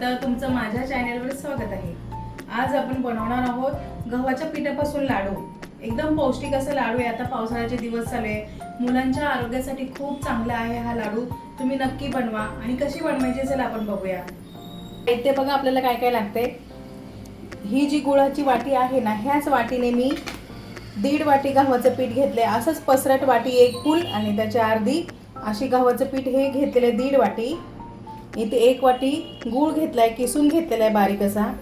तर तुमचं माझ्या चॅनेलवर स्वागत आहे. आज आपण बनवणार आहोत गव्हाच्या पिठापासून लाडू. एकदम पौष्टिक असं लाडू आहे. आता पावसाळ्याचे दिवस चालू आहे. मुलांच्या आरोग्यासाठी खूप चांगला आहे हा लाडू. तुम्ही नक्की बनवा. आणि कशी बनवायची चला आपण बघूया. ते बघा आपल्याला काय काय लागते ही जी गुळाची वाटी आहे ना ह्याच वाटीने मी दीड वाटी गव्हाचं पीठ घेतले असंच पसरट वाटी एक फुल आणि त्याच्या अर्धी अशी गव्हाचं पीठ हे घेतलेले दीड वाटी. इथे एक वाटी गूळ घेतला आहे किसून घेतलेला आहे बारीक असा.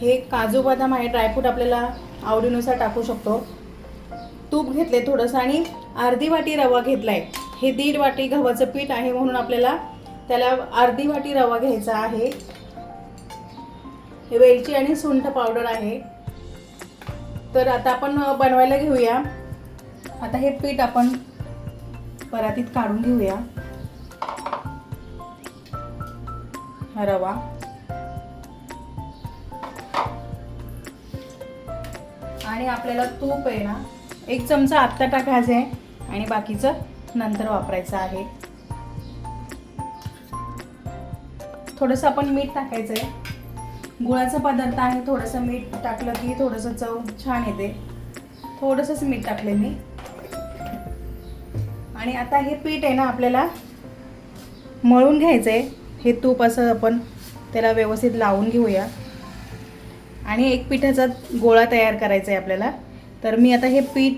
हे काजू बदाम आहे ड्रायफ्रूट आपल्याला आवडीनुसार टाकू शकतो. तूप घेतले थोडंसं आणि अर्धी वाटी रवा घेतला आहे हे दीड वाटी गव्हाचं पीठ आहे म्हणून आपल्याला त्याला अर्धी वाटी रवा घ्यायचा आहे. हे वेलची आणि सुंठ पावडर आहे. तर आता आपण बनवायला घेऊया. आता हे पीठ आपण परातीत काढून घेऊया. रवा. आणि आपल्याला तूप आहे ना एक चमचा आत्ता टाकायचं आहे आणि बाकीचं नंतर वापरायचं आहे. थोडंसं आपण मीठ टाकायचं आहे. गुळाचा पदार्थ आहे थोडंसं मीठ टाकलं की थोडंसं चव छान येते. थोडंसंच मीठ टाकले मी. आणि आता हे पीठ आहे ना आपल्याला मळून घ्यायचं आहे हे तूप असं आपण त्याला व्यवस्थित लावून घेऊया. आणि एक पिठाचा गोळा तयार करायचा आहे आपल्याला. तर मी आता हे पीठ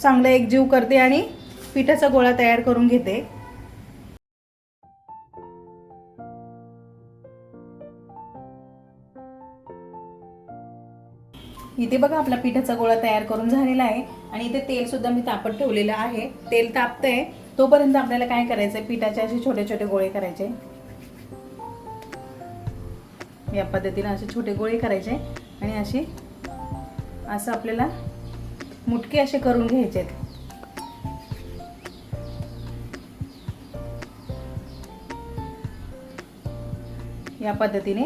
चांगलं एकजीव करते आणि पिठाचा गोळा तयार करून घेते. इथे बघा आपला पिठाचा गोळा तयार करून झालेला आहे. आणि इथे तेल सुद्धा मी तापत ठेवलेलं आहे. तेल तापतंय. तोपर्यंत आपल्याला काय करायचंय? पिठाचे असे छोटे छोटे गोळे करायचे. या पद्धतीने असे छोटे गोळे करायचे आणि असे असं आपल्याला मुटके असे करून घ्यायचे. या पद्धतीने.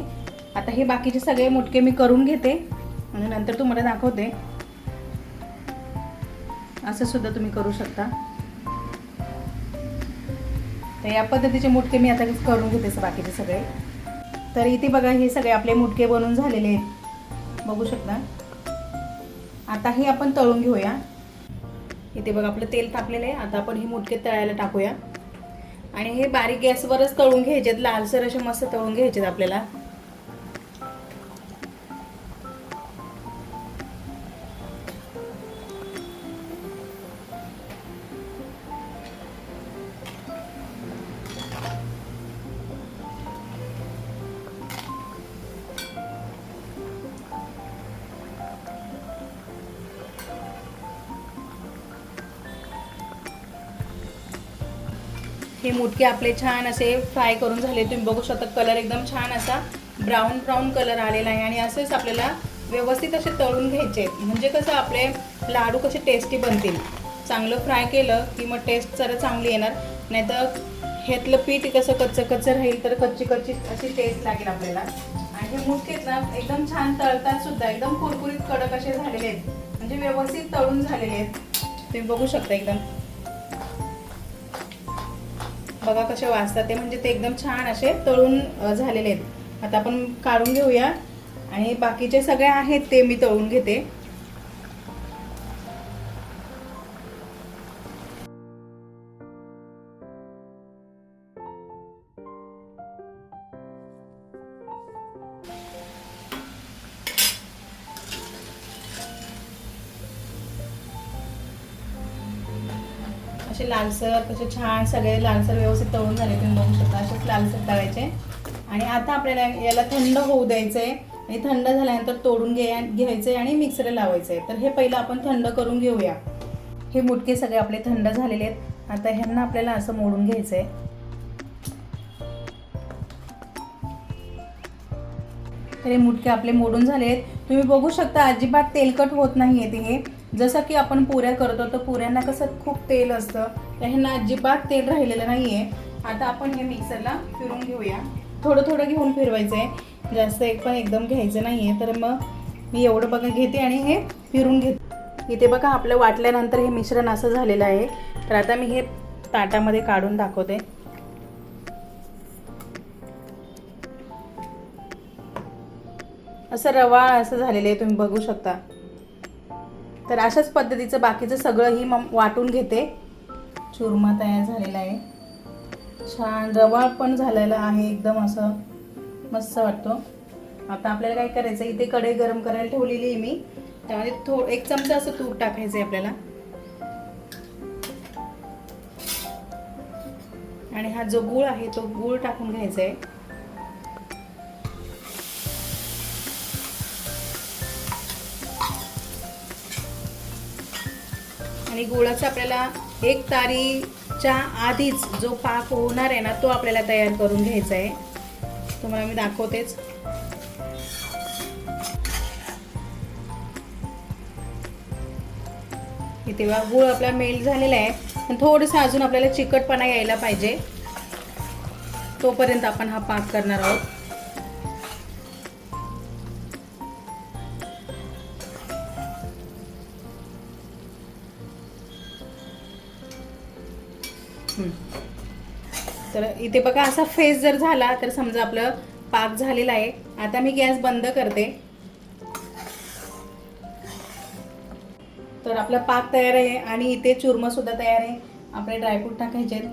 आता हे बाकीचे सगळे मुटके मी करून घेते आणि नंतर तुम्हाला दाखवते. असं सुद्धा तुम्ही करू शकता. तर या पद्धतीचे मुटके मी आता करून घेते बाकीचे सगळे. तर इथे बघा हे सगळे आपले मुटके बनवून झालेले आहेत. बघू शकता. आता हे आपण तळून घेऊया. इथे बघा आपलं तेल तापलेलं आहे. आता आपण हे मुटके तळायला टाकूया. आणि हे बारीक गॅसवरच तळून घ्यायचेत लालसर असे मस्त तळून घ्यायचेत आपल्याला. हे मुटके आपले छान असे फ्राय करून झाले. तुम्ही बघू शकता कलर एकदम छान असा ब्राऊन ब्राऊन कलर आलेला आहे. आणि असेच आपल्याला व्यवस्थित असे तळून घ्यायचे. म्हणजे कसं आपले लाडू कसे टेस्टी बनतील. चांगलं फ्राय केलं की मग टेस्ट जरा चांगली येणार. नाहीतर ह्यातलं पीठ कसं कच्चं कच्चं राहील तर कच्ची कच्ची अशी टेस्ट लागेल आपल्याला. आणि हे मुटके ना एकदम छान तळतात सुद्धा. एकदम कुरकुरीत कडक असे झालेले आहेत. म्हणजे व्यवस्थित तळून झालेले आहेत. तुम्ही बघू शकता एकदम. बघा कसे वाजतात ते. म्हणजे ते एकदम छान असे तळून झालेले आहेत. आता आपण काढून घेऊया. आणि बाकीचे सगळे आहेत ते मी तळून घेते. असे लालसर कसे छान सगळे लालसर व्यवस्थित तळून झाले तुम्ही बघू शकता असेच लालसर तळायचे. आणि आता आपल्याला याला थंड होऊ द्यायचं आहे आणि थंड झाल्यानंतर तोडून घ्या घ्यायचं आहे आणि मिक्सरला लावायचं आहे तर हे पहिलं आपण थंड करून घेऊया. हे मुटके सगळे आपले थंड झालेले आहेत. आता ह्यांना आपल्याला असं मोडून घ्यायचं आहे तर हे मुटके आपले मोडून झाले आहेत तुम्ही बघू शकता अजिबात तेलकट होत नाही आहेत हे जसं की आपण पुऱ्या करतो तर पुऱ्यांना कसं खूप तेल असतं. तर ह्यांना अजिबात तेल राहिलेलं नाही आहे आता आपण हे मिक्सरला फिरून घेऊया. थोडं थोडं घेऊन फिरवायचं आहे जास्त एक पण एकदम घ्यायचं नाही आहे तर मग मी एवढं बघा घेते आणि हे फिरून घेते. इथे बघा आपलं वाटल्यानंतर हे मिश्रण असं झालेलं आहे. तर आता मी हे ताटामध्ये काढून दाखवते. असं रवाळ असं झालेलं आहे तुम्ही बघू शकता. तर अशाच पद्धतीचं बाकीचं सगळंही मग वाटून घेते. चुरमा तयार झालेला आहे. छान रवा पण झालेला आहे एकदम असं मस्त वाटतो. आता आपल्याला काय करायचं इथे कढई गरम करायला ठेवलेली आहे मी. त्यामध्ये थो एक चमचा असं तूप टाकायचं आहे आपल्याला. आणि हा जो गूळ आहे तो गूळ टाकून घ्यायचा आहे. आणि गुळाचा आपल्याला एक तारीच्या आधीच जो पाक होणार आहे ना तो आपल्याला तयार करून घ्यायचा आहे. तुम्हाला मी दाखवतेच. तेव्हा बघा गूळ आपला मेल्ट झालेला आहे. पण थोडंसं अजून आपल्याला चिकटपणा यायला पाहिजे. तोपर्यंत आपण हा पाक करणार आहोत. तर इथे बघा असा फेस जर झाला तर समजा आपलं पाक झालेला आहे. आता मी गॅस बंद करते. तर आपला पाक तयार आहे आणि इथे चुरमा सुद्धा तयार आहे. आपले ड्रायफ्रूट टाकायचे आहेत.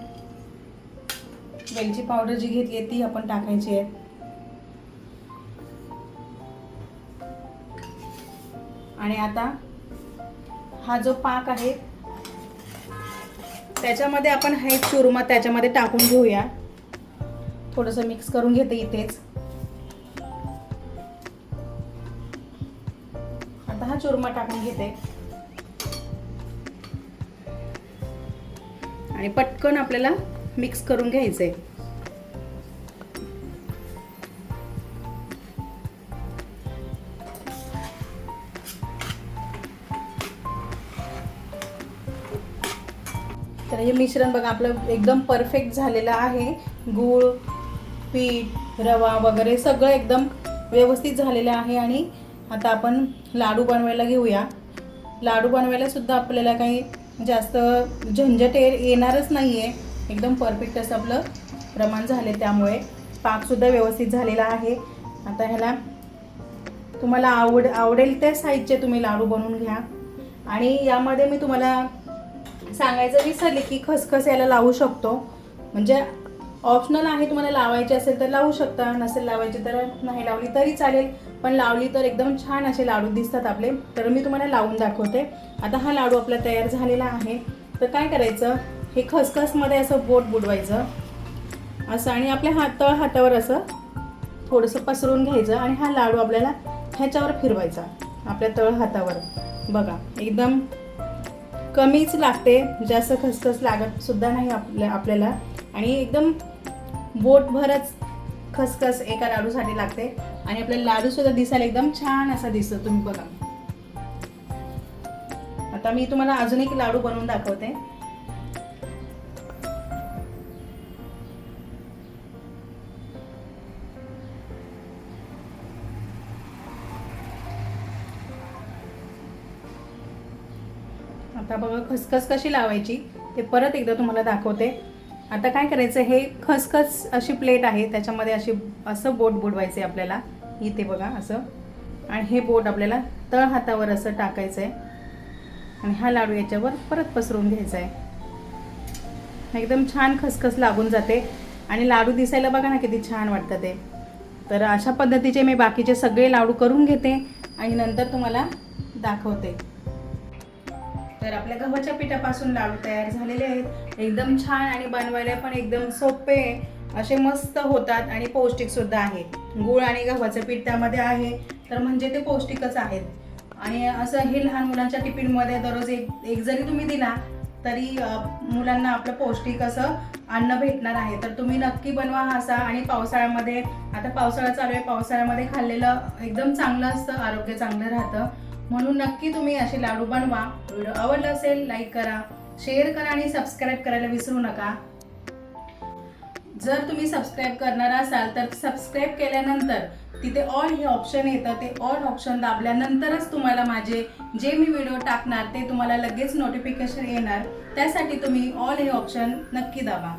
वेलची पावडर जी घेतली आहे ती आपण टाकायची आहे. आणि आता हा जो पाक आहे त्याच्यामध्ये आपण हे चुरमा त्याच्यामध्ये टाकून घेऊया. थोडंसं मिक्स करून घेते इथेच. आता हा चुरमा टाकून घेते. आणि पटकन आपल्याला मिक्स करून घ्यायचं आहे तर हे मिश्रण बघा आपलं एकदम परफेक्ट झालेलं आहे. गूळ पीठ रवा वगैरे सगळं एकदम व्यवस्थित झालेलं आहे आणि आता आपण लाडू बनवायला घेऊया. लाडू बनवायला सुद्धा आपल्याला काही जास्त झंझट ये- येणारच नाही आहे एकदम परफेक्ट असं आपलं प्रमाण झाले त्यामुळे. पाकसुद्धा व्यवस्थित झालेला आहे. आता ह्याला तुम्हाला आवड आवडेल त्या साईजचे तुम्ही लाडू बनवून घ्या. आणि यामध्ये मी तुम्हाला सांगायचं विसरले की खसखस याला लावू शकतो. म्हणजे ऑप्शनल आहे तुम्हाला लावायचे असेल तर लावू शकता नसेल लावायचे तर नाही लावली तरी चालेल. पण लावली तर एकदम छान असे लाडू दिसतात आपले. तर मी तुम्हाला लावून दाखवते. आता हा लाडू आपला तयार झालेला आहे. तर काय करायचं? हे खसखसमध्ये असं बोट बुडवायचं. असं आणि आपल्या हात तळ हातावर असं थोडंसं पसरून घ्यायचं आणि हा लाडू आपल्याला ह्याच्यावर फिरवायचा. आपल्या तळ हातावर. बघा एकदम कमीच लागते जास्त खसखस लागत सुद्धा नाही आपल्या आपल्याला. आणि एकदम बोटभरच खसखस एका लाडूसाठी लागते. आणि आपल्याला लाडू सुद्धा दिसायला एकदम छान असा दिसतो तुम्ही बघा. आता मी तुम्हाला अजून एक लाडू बनवून दाखवते. बघा खसखस कशी लावायची ते परत एकदा तुम्हाला दाखवते. आता काय करायचं हे खसखस अशी प्लेट आहे त्याच्यामध्ये अशी असं बोट बुडवायचं आहे आपल्याला. इथे बघा असं. आणि हे बोट आपल्याला तळ हातावर असं टाकायचं आहे आणि हा लाडू याच्यावर परत पसरून घ्यायचा आहे एकदम छान खसखस लागून जाते. आणि लाडू दिसायला बघा ना किती छान वाटतं ते. तर अशा पद्धतीचे मी बाकीचे सगळे लाडू करून घेते आणि नंतर तुम्हाला दाखवते. तर आपल्या गव्हाच्या पिठापासून लाडू तयार झालेले आहेत. एकदम छान आणि बनवायला पण एकदम सोपे असे मस्त होतात आणि पौष्टिक सुद्धा आहे. गूळ आणि गव्हाचं पीठ त्यामध्ये आहे. तर म्हणजे ते पौष्टिकच आहेत. आणि असं हे लहान मुलांच्या टिफिनमध्ये दररोज एक एक जरी तुम्ही दिला तरी मुलांना आपलं पौष्टिक असं अन्न भेटणार आहे. तर तुम्ही नक्की बनवा असा आणि पावसाळ्यामध्ये आता पावसाळा चालू आहे. पावसाळ्यामध्ये खाल्लेलं एकदम चांगलं असतं आरोग्य चांगलं राहतं. म्हणून नक्की तुम्ही असे लाडू बनवा. व्हिडिओ आवडला असेल लाईक करा. शेअर करा आणि सबस्क्राईब करायला विसरू नका. जर तुम्ही सबस्क्राईब करणार असाल तर सबस्क्राईब केल्यानंतर तिथे ऑल हे ऑप्शन येतं. ते ऑल ऑप्शन दाबल्यानंतरच तुम्हाला माझे जे मी व्हिडिओ टाकणार ते तुम्हाला लगेच नोटिफिकेशन येणार. त्यासाठी तुम्ही ऑल हे ऑप्शन नक्की दाबा.